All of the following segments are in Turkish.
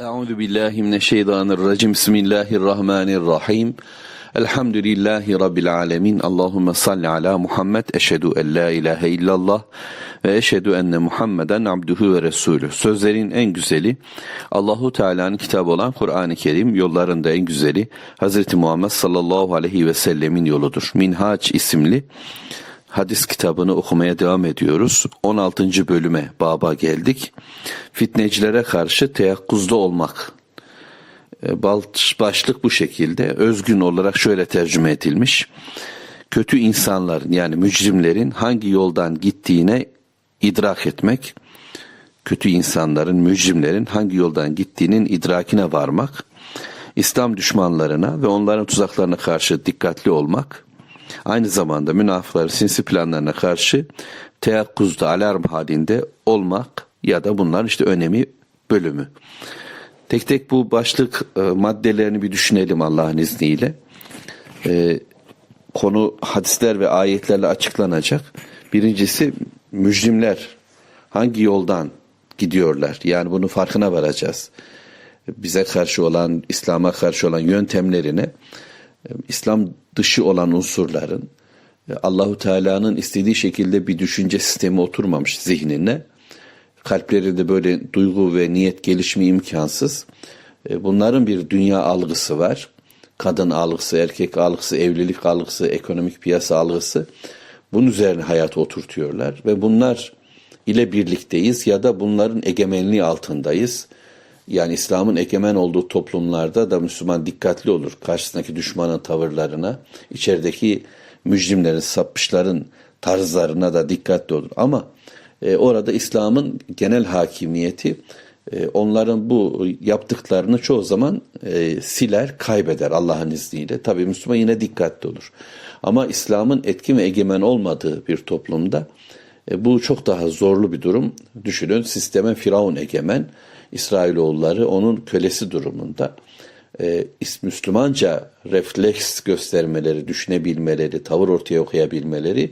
Euzu billahi mineşşeytanirracim. Bismillahirrahmanirrahim. Elhamdülillahi rabbil alamin. Allahumme salli ala Muhammed. Eşhedü en la ilahe illallah ve eşhedü enne Muhammeden abduhu ve resulü. Sözlerin en güzeli Allahu Teala'nın kitabı olan Kur'an-ı Kerim, yollarında en güzeli Hazreti Muhammed sallallahu aleyhi ve sellemin yoludur. Minhaç isimli hadis kitabını okumaya devam ediyoruz. 16. bölüme baba geldik. Fitnecilere karşı teyakkuzda olmak. E, Başlık bu şekilde özgün olarak şöyle tercüme edilmiş. Kötü insanların yani mücrimlerin hangi yoldan gittiğine idrak etmek, kötü insanların, mücrimlerin hangi yoldan gittiğinin idrakine varmak, İslam düşmanlarına ve onların tuzaklarına karşı dikkatli olmak, aynı zamanda münafıkların sinsi planlarına karşı teyakkuzda, alarm halinde olmak ya da bunlar işte önemi bölümü. Tek tek bu başlık e, maddelerini bir düşünelim Allah'ın izniyle. E, konu hadisler ve ayetlerle açıklanacak. Birincisi mücrimler hangi yoldan gidiyorlar? Yani bunu farkına varacağız. Bize karşı olan, İslam'a karşı olan yöntemlerine İslam dışı olan unsurların Allahu Teala'nın istediği şekilde bir düşünce sistemi oturmamış zihnine. Kalplerinde böyle duygu ve niyet gelişimi imkansız. Bunların bir dünya algısı var. Kadın algısı, erkek algısı, evlilik algısı, ekonomik piyasa algısı. Bunun üzerine hayatı oturtuyorlar ve bunlar ile birlikteyiz ya da bunların egemenliği altındayız. Yani İslam'ın egemen olduğu toplumlarda da Müslüman dikkatli olur. Karşısındaki düşmanın tavırlarına, içerideki mücrimlerin, sapmışların tarzlarına da dikkatli olur. Ama e, orada İslam'ın genel hakimiyeti e, onların bu yaptıklarını çoğu zaman e, siler, kaybeder Allah'ın izniyle. Tabii Müslüman yine dikkatli olur. Ama İslam'ın etkin ve egemen olmadığı bir toplumda e, bu çok daha zorlu bir durum. Düşünün sisteme Firavun egemen, İsrailoğulları onun kölesi durumunda. E, Müslümanca refleks göstermeleri, düşünebilmeleri, tavır ortaya koyabilmeleri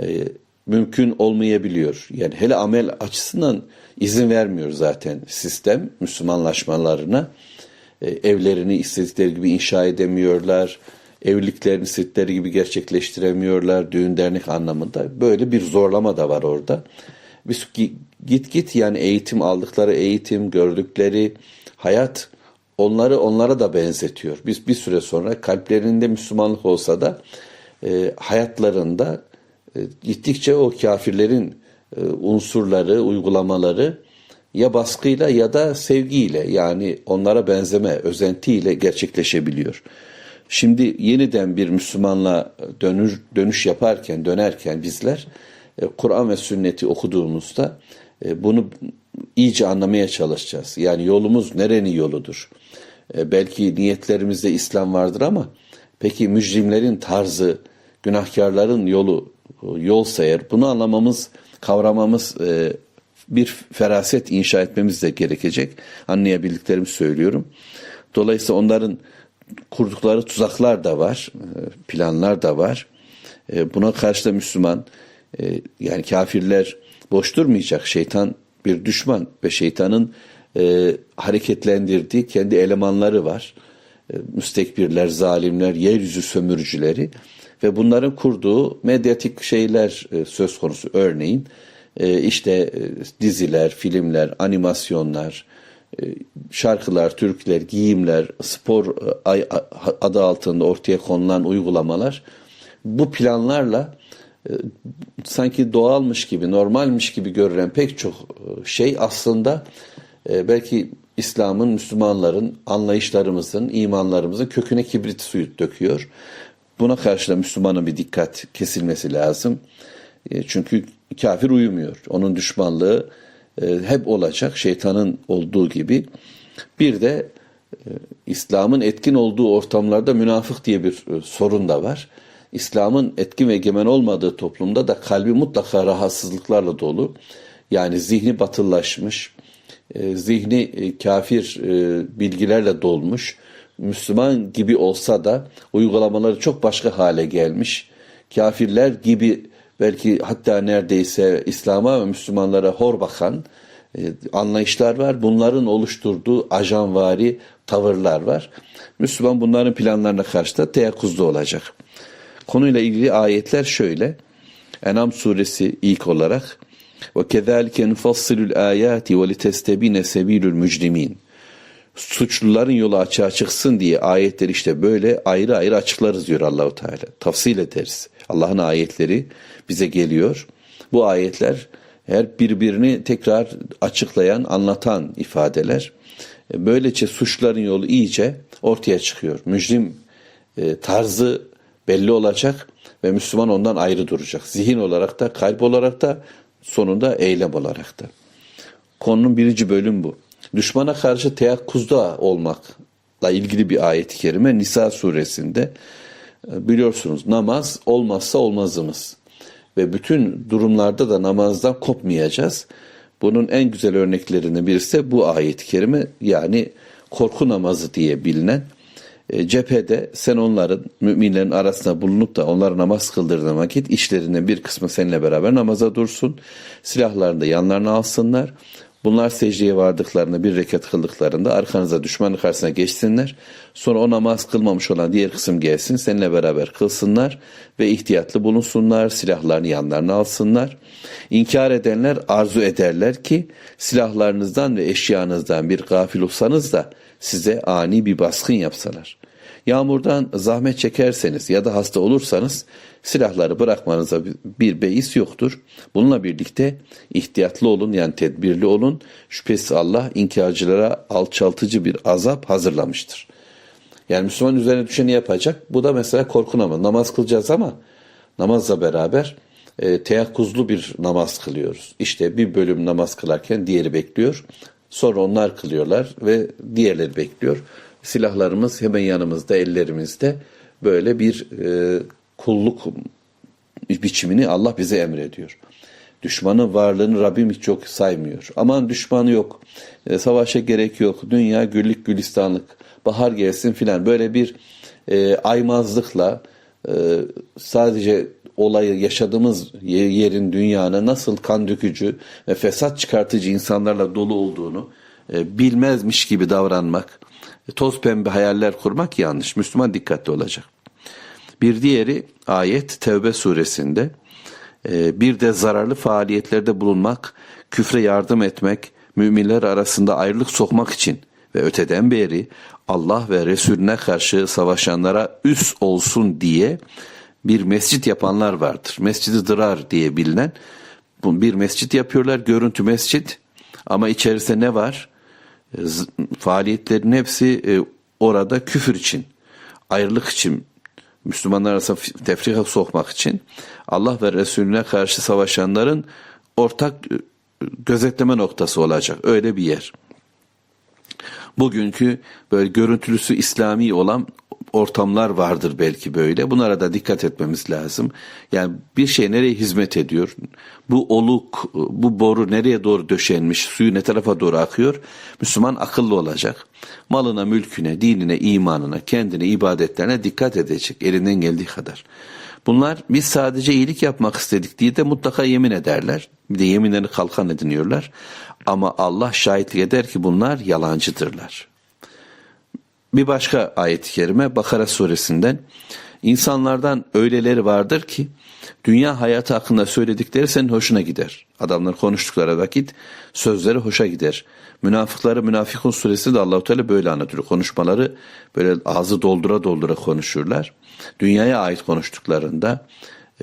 e, mümkün olmayabiliyor. Yani hele amel açısından izin vermiyor zaten sistem Müslümanlaşmalarına. E, evlerini istedikleri gibi inşa edemiyorlar. Evliliklerini istedikleri gibi gerçekleştiremiyorlar. Düğün dernek anlamında. Böyle bir zorlama da var orada. Biz git git yani eğitim aldıkları eğitim, gördükleri hayat onları onlara da benzetiyor. Biz bir süre sonra kalplerinde Müslümanlık olsa da e, hayatlarında e, gittikçe o kafirlerin e, unsurları, uygulamaları ya baskıyla ya da sevgiyle yani onlara benzeme, özentiyle gerçekleşebiliyor. Şimdi yeniden bir Müslümanla dönür, dönüş yaparken, dönerken bizler e, Kur'an ve sünneti okuduğumuzda bunu iyice anlamaya çalışacağız. Yani yolumuz nerenin yoludur? E, belki niyetlerimizde İslam vardır ama peki mücrimlerin tarzı, günahkarların yolu yol sayar. Bunu anlamamız, kavramamız bir feraset inşa etmemiz de gerekecek. Anlayabildiklerimi söylüyorum. Dolayısıyla onların kurdukları tuzaklar da var, planlar da var. Buna karşı da Müslüman e, yani kafirler boş durmayacak. Şeytan bir düşman ve şeytanın e, hareketlendirdiği kendi elemanları var. E, müstekbirler, zalimler, yeryüzü sömürücüleri ve bunların kurduğu medyatik şeyler e, söz konusu. Örneğin e, işte e, diziler, filmler, animasyonlar, e, şarkılar, türküler, giyimler, spor e, adı altında ortaya konulan uygulamalar bu planlarla sanki doğalmış gibi, normalmiş gibi görülen pek çok e, şey aslında e, belki İslam'ın, Müslümanların, anlayışlarımızın, imanlarımızın köküne kibrit suyu döküyor. Buna karşı da Müslümanın bir dikkat kesilmesi lazım. Çünkü kafir uyumuyor. Onun düşmanlığı hep olacak şeytanın olduğu gibi. Bir de İslam'ın etkin olduğu ortamlarda münafık diye bir sorun da var. İslam'ın etkin ve egemen olmadığı toplumda da kalbi mutlaka rahatsızlıklarla dolu. Yani zihni batıllaşmış, e, zihni e, kafir e, bilgilerle dolmuş. Müslüman gibi olsa da uygulamaları çok başka hale gelmiş. Kafirler gibi belki hatta neredeyse İslam'a ve Müslümanlara hor bakan anlayışlar var. Bunların oluşturduğu ajanvari tavırlar var. Müslüman bunların planlarına karşı da teyakkuzda olacak. Konuyla ilgili ayetler şöyle. Enam suresi ilk olarak ve kezalike nufassilul ayati ve litestebine sebilul mücrimin. Suçluların yolu açığa çıksın diye ayetleri işte böyle ayrı ayrı açıklarız diyor Allahu Teala. Tafsil ederiz. Allah'ın ayetleri bize geliyor. Bu ayetler her birbirini tekrar açıklayan, anlatan ifadeler. Böylece suçların yolu iyice ortaya çıkıyor. Mücrim e, tarzı belli olacak ve Müslüman ondan ayrı duracak. Zihin olarak da, kalp olarak da, sonunda eylem olarak da. Konunun birinci bölüm bu. Düşmana karşı teyakkuzda olmakla ilgili bir ayet-i kerime Nisa suresinde biliyorsunuz namaz olmazsa olmazımız ve bütün durumlarda da namazdan kopmayacağız. Bunun en güzel örneklerinden birisi bu ayet-i kerime yani korku namazı diye bilinen cephede sen onların müminlerin arasında bulunup da onlara namaz kıldırdığın vakit işlerinden bir kısmı seninle beraber namaza dursun. Silahlarını da yanlarına alsınlar. Bunlar secdeye vardıklarında bir rekat kıldıklarında arkanıza düşmanın karşısına geçsinler. Sonra o namaz kılmamış olan diğer kısım gelsin seninle beraber kılsınlar ve ihtiyatlı bulunsunlar. Silahlarını yanlarına alsınlar. İnkar edenler arzu ederler ki silahlarınızdan ve eşyanızdan bir gafil olsanız da size ani bir baskın yapsalar. Yağmurdan zahmet çekerseniz ya da hasta olursanız silahları bırakmanıza bir beis yoktur. Bununla birlikte ihtiyatlı olun yani tedbirli olun. Şüphesiz Allah inkarcılara alçaltıcı bir azap hazırlamıştır. Yani Müslüman üzerine düşeni yapacak. Bu da mesela korku namazı. Namaz kılacağız ama namazla beraber e, teyakkuzlu bir namaz kılıyoruz. İşte bir bölüm namaz kılarken diğeri bekliyor. Sonra onlar kılıyorlar ve diğerleri bekliyor. Silahlarımız hemen yanımızda, ellerimizde böyle bir e, kulluk biçimini Allah bize emrediyor. Düşmanın varlığını Rabbim hiç çok saymıyor. Aman düşmanı yok, e, savaşa gerek yok, dünya güllük gülistanlık, bahar gelsin filan böyle bir e, aymazlıkla e, sadece olayı yaşadığımız yerin dünyanın nasıl kan dökücü ve fesat çıkartıcı insanlarla dolu olduğunu e, bilmezmiş gibi davranmak, toz pembe hayaller kurmak yanlış. Müslüman dikkatli olacak. Bir diğeri ayet Tevbe suresinde e, bir de zararlı faaliyetlerde bulunmak, küfre yardım etmek, müminler arasında ayrılık sokmak için ve öteden beri Allah ve Resulüne karşı savaşanlara üs olsun diye bir mescit yapanlar vardır. Mescidi Dırar diye bilinen bir mescit yapıyorlar. Görüntü mescit ama içerisinde ne var? Faaliyetlerin hepsi e, orada küfür için, ayrılık için, Müslümanlar arasında tefrika sokmak için Allah ve Resulüne karşı savaşanların ortak e, gözetleme noktası olacak. Öyle bir yer. Bugünkü böyle görüntülüsü İslami olan ortamlar vardır belki böyle. Bunlara da dikkat etmemiz lazım. Yani bir şey nereye hizmet ediyor? Bu oluk, bu boru nereye doğru döşenmiş? Suyu ne tarafa doğru akıyor? Müslüman akıllı olacak. Malına, mülküne, dinine, imanına, kendine, ibadetlerine dikkat edecek elinden geldiği kadar. Bunlar biz sadece iyilik yapmak istedik diye de mutlaka yemin ederler. Bir de yeminlerini kalkan ediniyorlar. Ama Allah şahitlik eder ki bunlar yalancıdırlar. Bir başka ayet-i kerime Bakara suresinden insanlardan öyleleri vardır ki dünya hayatı hakkında söyledikleri senin hoşuna gider. Adamlar konuştukları vakit sözleri hoşa gider. Münafıkları Münafikun suresi de Allahu Teala böyle anlatıyor. Konuşmaları böyle ağzı doldura doldura konuşurlar. Dünyaya ait konuştuklarında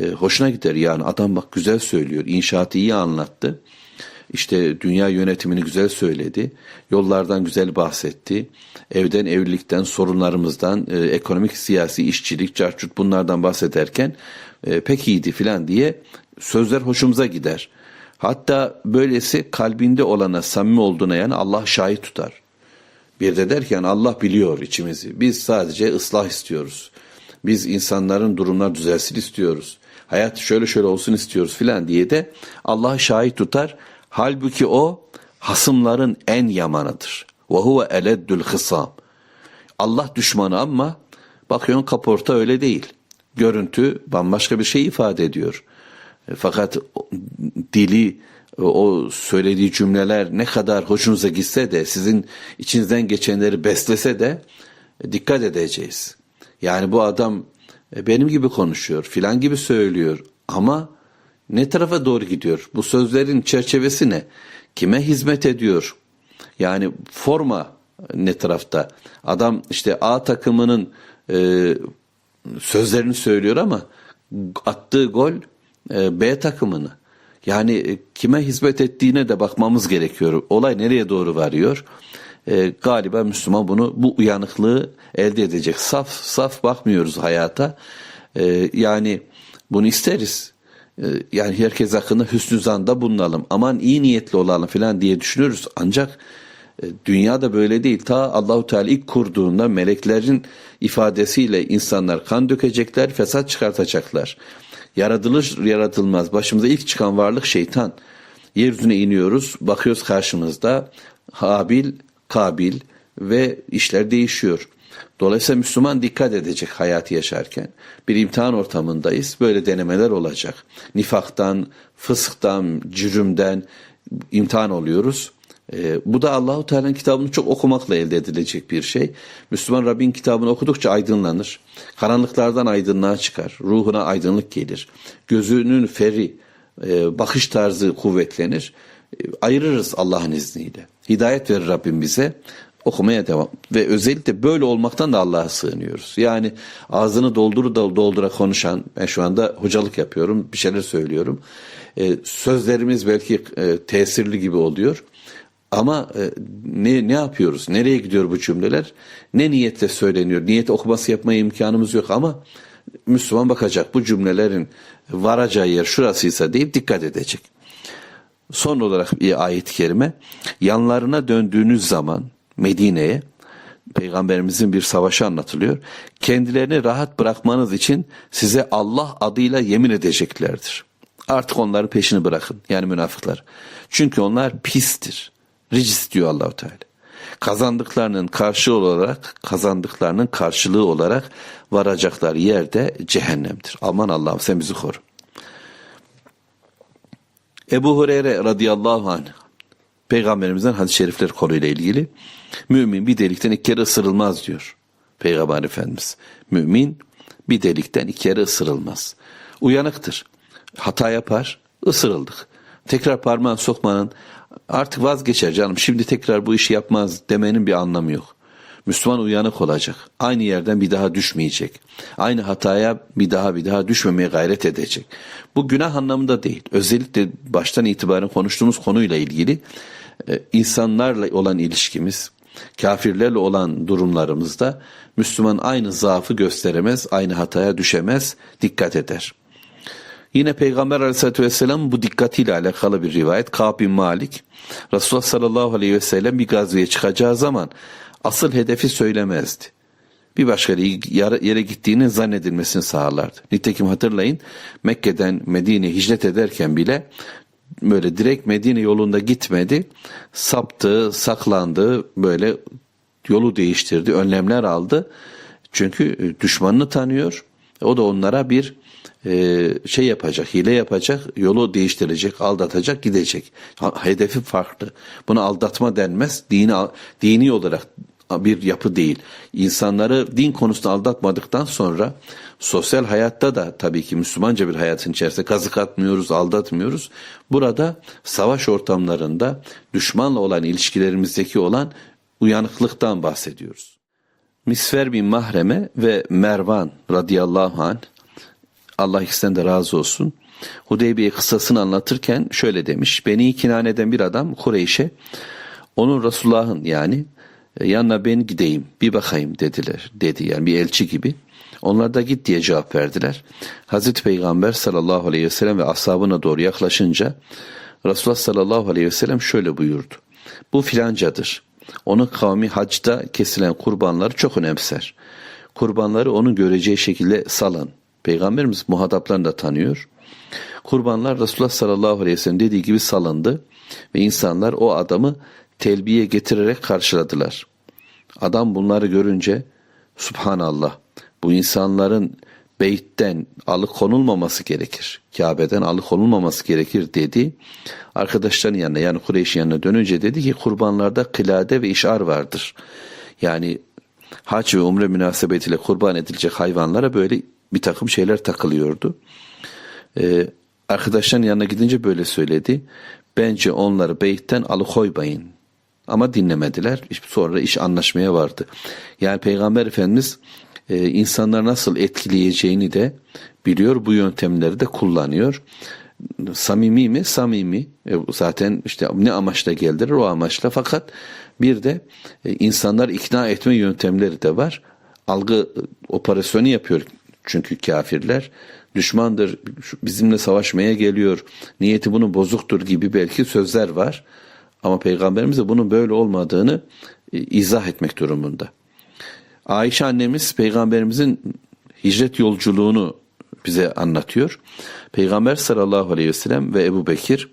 e, hoşuna gider. Yani adam bak güzel söylüyor. İnşaatı iyi anlattı. İşte dünya yönetimini güzel söyledi. Yollardan güzel bahsetti. Evden, evlilikten, sorunlarımızdan, e, ekonomik, siyasi, işçilik, carçut bunlardan bahsederken e, pek iyiydi filan diye sözler hoşumuza gider. Hatta böylesi kalbinde olana samimi olduğuna yani Allah şahit tutar. Bir de derken Allah biliyor içimizi. Biz sadece ıslah istiyoruz. Biz insanların durumlar düzelsin istiyoruz. Hayat şöyle şöyle olsun istiyoruz filan diye de Allah şahit tutar. Halbuki o hasımların en yamanıdır. Ve huve eleddül hısam. Allah düşmanı ama bakıyorsun kaporta öyle değil. Görüntü bambaşka bir şey ifade ediyor. Fakat dili o söylediği cümleler ne kadar hoşunuza gitse de sizin içinizden geçenleri beslese de dikkat edeceğiz. Yani bu adam benim gibi konuşuyor, filan gibi söylüyor ama ne tarafa doğru gidiyor? Bu sözlerin çerçevesi ne? Kime hizmet ediyor? Yani forma ne tarafta? Adam işte A takımının e, sözlerini söylüyor ama attığı gol e, B takımını. Yani e, kime hizmet ettiğine de bakmamız gerekiyor. Olay nereye doğru varıyor? E, galiba Müslüman bunu bu uyanıklığı elde edecek. Saf saf bakmıyoruz hayata. E, yani bunu isteriz. E, yani herkes hakkında hüsnü zanda bulunalım. Aman iyi niyetli olalım falan diye düşünüyoruz. Ancak e, dünya da böyle değil. Ta Allahu Teala ilk kurduğunda meleklerin ifadesiyle insanlar kan dökecekler, fesat çıkartacaklar. Yaratılır yaratılmaz. Başımıza ilk çıkan varlık şeytan. Yeryüzüne iniyoruz, bakıyoruz karşımızda Habil, Kabil ve işler değişiyor. Dolayısıyla Müslüman dikkat edecek hayatı yaşarken. Bir imtihan ortamındayız. Böyle denemeler olacak. Nifaktan, fısktan, cürümden imtihan oluyoruz. Ee, bu da Allahu Teala'nın kitabını çok okumakla elde edilecek bir şey. Müslüman Rabbin kitabını okudukça aydınlanır. Karanlıklardan aydınlığa çıkar. Ruhuna aydınlık gelir. Gözünün feri, e, bakış tarzı kuvvetlenir. E, ayırırız Allah'ın izniyle. Hidayet verir Rabbim bize. Okumaya devam. Ve özellikle böyle olmaktan da Allah'a sığınıyoruz. Yani ağzını dolduru doldura konuşan, ben şu anda hocalık yapıyorum, bir şeyler söylüyorum. E, sözlerimiz belki e, tesirli gibi oluyor. Ama e, ne ne yapıyoruz? Nereye gidiyor bu cümleler? Ne niyetle söyleniyor? Niyet okuması yapmaya imkanımız yok ama Müslüman bakacak bu cümlelerin varacağı yer şurasıysa deyip dikkat edecek. Son olarak bir ayet-i kerime yanlarına döndüğünüz zaman Medine'ye Peygamberimizin bir savaşı anlatılıyor. Kendilerini rahat bırakmanız için size Allah adıyla yemin edeceklerdir. Artık onların peşini bırakın. Yani münafıklar. Çünkü onlar pistir. Ricis diyor Allahu Teala. Kazandıklarının karşı olarak, kazandıklarının karşılığı olarak varacaklar yerde cehennemdir. Aman Allah'ım sen bizi koru. Ebu Hureyre radıyallahu anh Peygamberimizden hadis-i şerifler konuyla ilgili mümin bir delikten iki kere ısırılmaz diyor Peygamber Efendimiz. Mümin bir delikten iki kere ısırılmaz. Uyanıktır. Hata yapar, ısırıldık. Tekrar parmağını sokmanın artık vazgeçer canım şimdi tekrar bu işi yapmaz demenin bir anlamı yok. Müslüman uyanık olacak. Aynı yerden bir daha düşmeyecek. Aynı hataya bir daha bir daha düşmemeye gayret edecek. Bu günah anlamında değil. Özellikle baştan itibaren konuştuğumuz konuyla ilgili insanlarla olan ilişkimiz, kafirlerle olan durumlarımızda Müslüman aynı zaafı gösteremez, aynı hataya düşemez, dikkat eder. Yine Peygamber aleyhissalatü vesselam bu dikkatiyle alakalı bir rivayet. Bin Malik, Resulullah sallallahu aleyhi ve sellem bir gazveye çıkacağı zaman asıl hedefi söylemezdi. Bir başka yere gittiğini zannedilmesini sağlardı. Nitekim hatırlayın Mekke'den Medine'ye hicret ederken bile böyle direkt Medine yolunda gitmedi. Saptı, saklandı, böyle yolu değiştirdi, önlemler aldı. Çünkü düşmanını tanıyor. O da onlara bir e, şey yapacak, hile yapacak, yolu değiştirecek, aldatacak, gidecek. Hedefi farklı. Buna aldatma denmez. Dini, dini olarak bir yapı değil. İnsanları din konusunda aldatmadıktan sonra sosyal hayatta da tabii ki Müslümanca bir hayatın içerisinde kazık atmıyoruz, aldatmıyoruz. Burada savaş ortamlarında düşmanla olan ilişkilerimizdeki olan uyanıklıktan bahsediyoruz. Misfer bin Mahreme ve Mervan radıyallahu anh Allah ikisinden de razı olsun. Hudeybiye kıssasını anlatırken şöyle demiş. Beni Kinane'den bir adam Kureyş'e onun Resulullah'ın yani yanına ben gideyim bir bakayım dediler. Dedi yani bir elçi gibi. Onlar da git diye cevap verdiler. Hazreti Peygamber sallallahu aleyhi ve sellem ve ashabına doğru yaklaşınca Resulullah sallallahu aleyhi ve sellem şöyle buyurdu. Bu filancadır. Onun kavmi hacda kesilen kurbanları çok önemser. Kurbanları onun göreceği şekilde salın. Peygamberimiz muhataplarını da tanıyor. Kurbanlar Resulullah sallallahu aleyhi ve sellem dediği gibi salındı ve insanlar o adamı telbiye getirerek karşıladılar. Adam bunları görünce Subhanallah bu insanların beytten alıkonulmaması gerekir. Kabe'den alıkonulmaması gerekir dedi. Arkadaşların yanına yani Kureyş'in yanına dönünce dedi ki kurbanlarda kılade ve işar vardır. Yani hac ve umre münasebetiyle kurban edilecek hayvanlara böyle bir takım şeyler takılıyordu. Ee, arkadaşların yanına gidince böyle söyledi. Bence onları beytten alıkoymayın. Ama dinlemediler. Sonra iş anlaşmaya vardı. Yani Peygamber Efendimiz e, insanları nasıl etkileyeceğini de biliyor. Bu yöntemleri de kullanıyor. Samimi mi? Samimi. E, zaten işte ne amaçla geldirir o amaçla. Fakat bir de e, insanlar ikna etme yöntemleri de var. Algı operasyonu yapıyor çünkü kafirler düşmandır, bizimle savaşmaya geliyor, niyeti bunun bozuktur gibi belki sözler var. Ama Peygamberimiz de bunun böyle olmadığını e, izah etmek durumunda. Ayşe annemiz Peygamberimizin hicret yolculuğunu bize anlatıyor. Peygamber sallallahu aleyhi ve sellem ve Ebu Bekir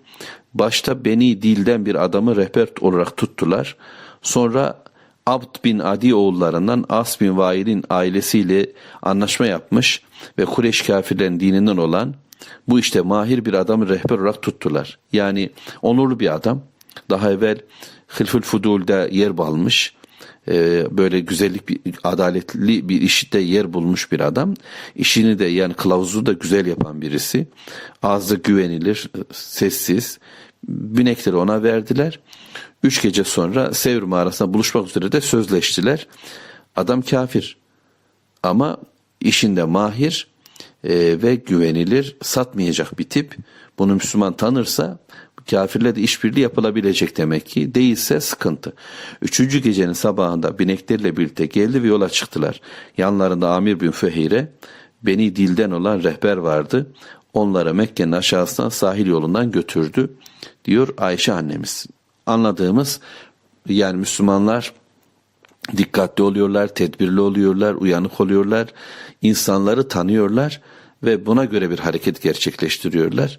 başta Beni Dil'den bir adamı rehber olarak tuttular. Sonra Abd bin Adi oğullarından As bin Vail'in ailesiyle anlaşma yapmış ve Kureyş kafirlerin dininden olan bu işte mahir bir adamı rehber olarak tuttular. Yani onurlu bir adam. Daha evvel Hilful Fudul'da yer balmış. Böyle güzellik, bir, adaletli bir işte yer bulmuş bir adam. İşini de yani kılavuzu da güzel yapan birisi. Ağzı güvenilir, sessiz. Binekleri ona verdiler. Üç gece sonra Sevr mağarasında buluşmak üzere de sözleştiler. Adam kafir ama işinde mahir e, ve güvenilir satmayacak bir tip. Bunu Müslüman tanırsa kafirle de işbirliği yapılabilecek demek ki. Değilse sıkıntı. Üçüncü gecenin sabahında bineklerle birlikte geldi ve yola çıktılar. Yanlarında Amir bin Fehire Beni Dil'den olan rehber vardı. Onlara Mekke'nin aşağısından sahil yolundan götürdü diyor Ayşe annemiz anladığımız yani Müslümanlar dikkatli oluyorlar, tedbirli oluyorlar, uyanık oluyorlar, insanları tanıyorlar ve buna göre bir hareket gerçekleştiriyorlar.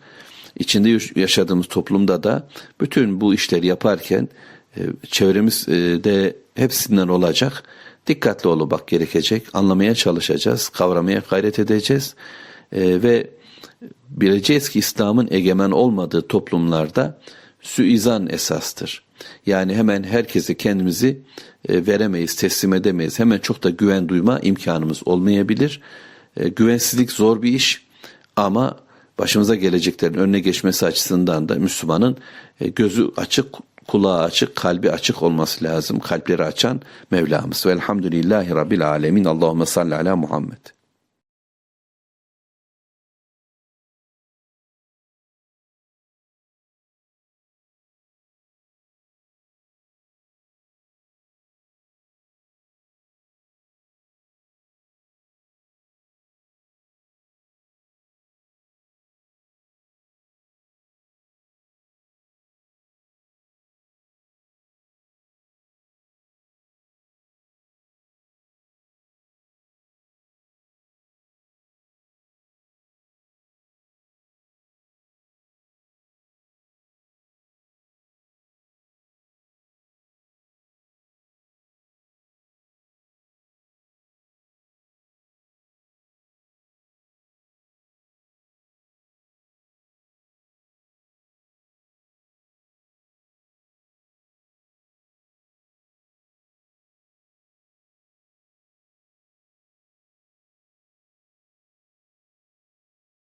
İçinde yaşadığımız toplumda da bütün bu işleri yaparken e, çevremizde hepsinden olacak. Dikkatli olmak gerekecek, anlamaya çalışacağız, kavramaya gayret edeceğiz e, ve bileceğiz ki İslam'ın egemen olmadığı toplumlarda suizan esastır. Yani hemen herkese kendimizi e, veremeyiz, teslim edemeyiz. Hemen çok da güven duyma imkanımız olmayabilir. E, güvensizlik zor bir iş ama başımıza geleceklerin önüne geçmesi açısından da Müslümanın e, gözü açık, kulağı açık, kalbi açık olması lazım. Kalpleri açan Mevlamız. Velhamdülillahi Rabbil Alemin. Allahümme salli ala Muhammed.